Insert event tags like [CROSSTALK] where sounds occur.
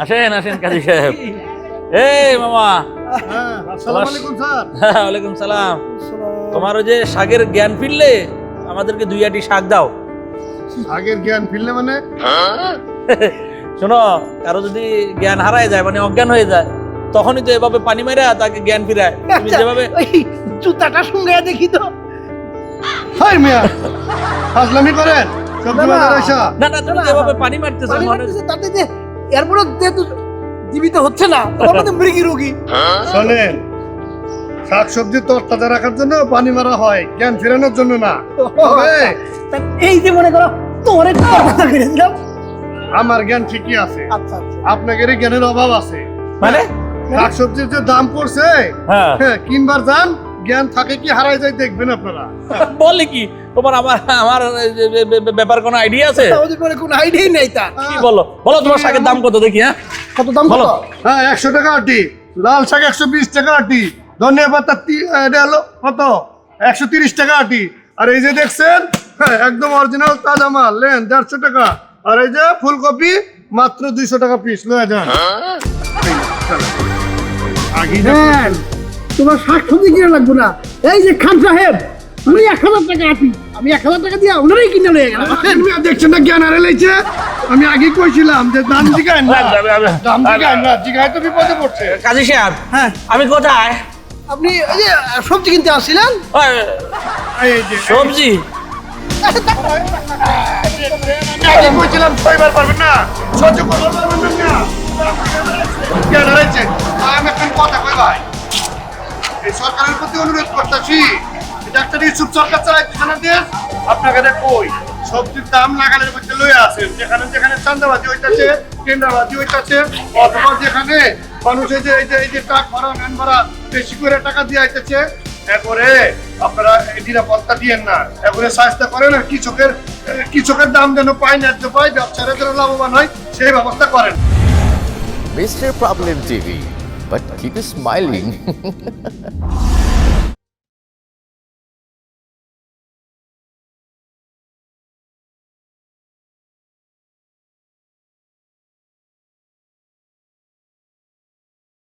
আসেন আসেন কাজী সাহেব। এই মামা। হ্যাঁ স্যার। ওয়ালাইকুম সালাম। তোমার ওই যে শাকের জ্ঞান ফিরলে আমাদেরকে দুই আটি শাক দাও। আগের জ্ঞান ফিরলে মানে? শোনো কারও যদি জ্ঞান হারায় যায় মানে অজ্ঞান হয়ে যায় তখনই তো এভাবে পানি মেরা তাকে জ্ঞান ফিরায়। তুমি আচ্ছা, যেভাবে জুতাটা সঙ্গে দেখি তো। হাই মিয়া ফাজলামি করেন। সবজি না, না। বাজার আইসা। না না তুমি যেভাবে পানি মারতেছো মনে তাতে যে এরপরে যেহেতু জীবিত হচ্ছে না তখন তো মৃগী রোগী। শোনেন শাক সবজি তরতাজা রাখার জন্য পানি মারা হয় জ্ঞান ফেরানোর জন্য না। এই যে মনে করো তোমার একটা কথা করে দিলাম। আমার জ্ঞান ঠিকই আছে। আচ্ছা আচ্ছা। আপনাদের জ্ঞানের অভাব আছে। মানে? শাক সবজির যে দাম পড়ছে হ্যাঁ। হ্যাঁ, কিনবার যান জ্ঞান থাকে কি হারাই যায় দেখবেন আপনারা। বলে কি? তোমার আমার আমার ব্যাপার কোনো আইডিয়া আছে? কোনো আইডিয়াই নেই তার। কি বলো? বলো তোমার শাকের দাম কত দেখি হ্যাঁ? কত দাম বলো। হ্যাঁ একশো টাকা আটি। লাল শাক একশো বিশ টাকা আটি। ধনিয়া পাতা এটা হলো কত? একশো তিরিশ টাকা আটি। আর এই যে দেখছেন হ্যাঁ, একদম অরিজিনাল তাজা মাল। লেন দেড়শো টাকা। আর এই যে ফুলকপি মাত্র দুইশো টাকা পিস লয়ে যান। তোমার শাক সবজি কিনে লাগবো না। এই যে খান সাহেব উনি এক হাজার টাকা আটি। আমি এক হাজার টাকা দিয়া ওনারাই কিনে লয়ে গেলাম। তুমি আর দেখছেন না জ্ঞান হারে লাইছে আমি আগে কইছিলাম যে দাম জিগায় না। দাম জিগায় না জিগায় তো বিপদে পড়ছে। কাজী সাহেব হ্যাঁ। আমি কোথায়? আপনি ওই যে সবজি কিনতে আসছিলেন? সবজি? আগে কইছিলাম ছয়বার পারবেন না। সহ্য করতে পারবেন না জ্ঞান। হারাইছে আমি এখন কথা কই ভাই। এই সরকারের প্রতি অনুরোধ করতেছি। একটা ইউসুফ সরকার চালাইতেছে না দেশ আপনাকে কই সবজির দাম লাগালের মধ্যে লয়ে আছেন যেখানে যেখানে চান্দাবাজি হইতাছে কেন্দ্রাবাজি হইতাছে, অথবা যেখানে মানুষ এই যে এই যে এই যে ট্রাক ভাড়া, ভ্যান ভাড়া বেশি করে টাকা দিয়ে আইতেছে, এরপরে আপনারা নিরাপত্তা দিয়েন না এরপরে চেষ্টা করেন আর কৃষকের কৃষকের দাম যেন পায়, ন্যায্য পায়, ব্যবসায়ীরা যেন লাভবান হয়, সেই ব্যবস্থা করেন Mr. Problem TV. But keep smiling. [LAUGHS]